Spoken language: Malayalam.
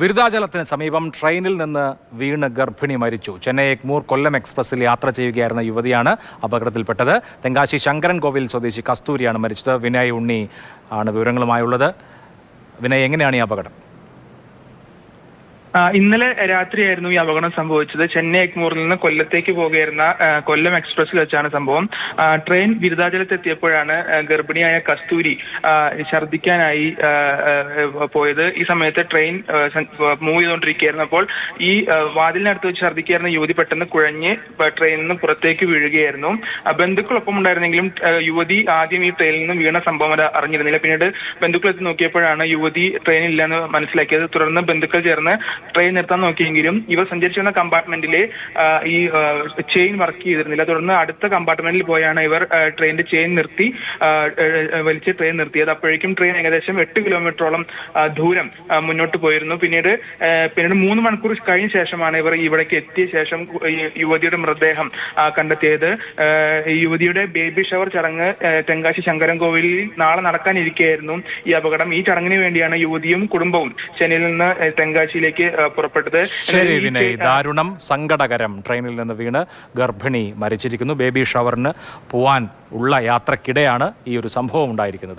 വിരുദാചലത്തിന് സമീപം ട്രെയിനിൽ നിന്ന് വീണ് ഗർഭിണി മരിച്ചു. ചെന്നൈ എഗ്മൂർ കൊല്ലം എക്സ്പ്രസിൽ യാത്ര ചെയ്യുകയായിരുന്ന യുവതിയാണ് അപകടത്തിൽപ്പെട്ടത്. തെങ്കാശി ശങ്കരൻ കോവിൽ സ്വദേശി കസ്തൂരിയാണ് മരിച്ചത്. വിനയ് ഉണ്ണി ആണ് വിവരങ്ങളുമായുള്ളത്. വിനയ് എങ്ങനെയാണ് ഈ അപകടം? ഇന്നലെ രാത്രിയായിരുന്നു ഈ അപകടം സംഭവിച്ചത്. ചെന്നൈ എഗ്മൂറിൽ നിന്ന് കൊല്ലത്തേക്ക് പോകുകയായിരുന്ന കൊല്ലം എക്സ്പ്രസ്സിൽ വെച്ചാണ് സംഭവം. ട്രെയിൻ ബിരുദാചലത്തെത്തിയപ്പോഴാണ് ഗർഭിണിയായ കസ്തൂരി ആ, പോയത്. ഈ സമയത്ത് ട്രെയിൻ മൂവ് ചെയ്തുകൊണ്ടിരിക്കുകയായിരുന്നു അപ്പോൾ ഈ വാതിലിനടുത്ത് വെച്ച് ഛർദിക്കായിരുന്ന യുവതി പെട്ടെന്ന് കുഴഞ്ഞ് ട്രെയിനിൽ നിന്ന് പുറത്തേക്ക് വീഴുകയായിരുന്നു. ബന്ധുക്കളൊപ്പം ഉണ്ടായിരുന്നെങ്കിലും യുവതി ആദ്യം ഈ ട്രെയിനിൽ നിന്ന് വീണ സംഭവം അറിഞ്ഞിരുന്നില്ല. പിന്നീട് ബന്ധുക്കൾ എത്തി നോക്കിയപ്പോഴാണ് യുവതി ട്രെയിനിൽ ഇല്ലെന്ന് മനസ്സിലാക്കിയത്. തുടർന്ന് ബന്ധുക്കൾ ചേർന്ന് ട്രെയിൻ നിർത്താൻ നോക്കിയെങ്കിലും ഇവർ സഞ്ചരിച്ചിരുന്ന കമ്പാർട്ട്മെന്റിലെ ഈ ചെയിൻ വർക്ക് ചെയ്തിരുന്നില്ല. തുടർന്ന് അടുത്ത കമ്പാർട്ട്മെന്റിൽ പോയാണ് ഇവർ ട്രെയിനിന്റെ ചെയിൻ നിർത്തി വലിച്ച് ട്രെയിൻ നിർത്തിയത്. അപ്പോഴേക്കും ട്രെയിൻ ഏകദേശം എട്ട് കിലോമീറ്ററോളം ദൂരം മുന്നോട്ട് പോയിരുന്നു. പിന്നീട് പിന്നീട് മൂന്ന് മണിക്കൂർ കഴിഞ്ഞ ശേഷമാണ് ഇവർ ഇവിടേക്ക് എത്തിയ ശേഷം യുവതിയുടെ മൃതദേഹം കണ്ടെത്തിയത്. യുവതിയുടെ ബേബി ഷവർ ചടങ്ങ് തെങ്കാശി ശങ്കരൻ കോവിലിൽ നാളെ നടക്കാനിരിക്കുകയായിരുന്നു ഈ അപകടം. ഈ ചടങ്ങിന് വേണ്ടിയാണ് യുവതിയും കുടുംബവും ചെന്നൈയിൽ നിന്ന് തെങ്കാശിയിലേക്ക് പുറപ്പെട്ടത്. ശരി വിനയ് ദാരുണം സങ്കടകരം ട്രെയിനിൽ നിന്ന് വീണ് ഗർഭിണി മരിച്ചിരിക്കുന്നു. ബേബി ഷവറിന് പോവാൻ ഉള്ള യാത്രക്കിടെയാണ് ഈ ഒരു സംഭവം ഉണ്ടായിരിക്കുന്നത്.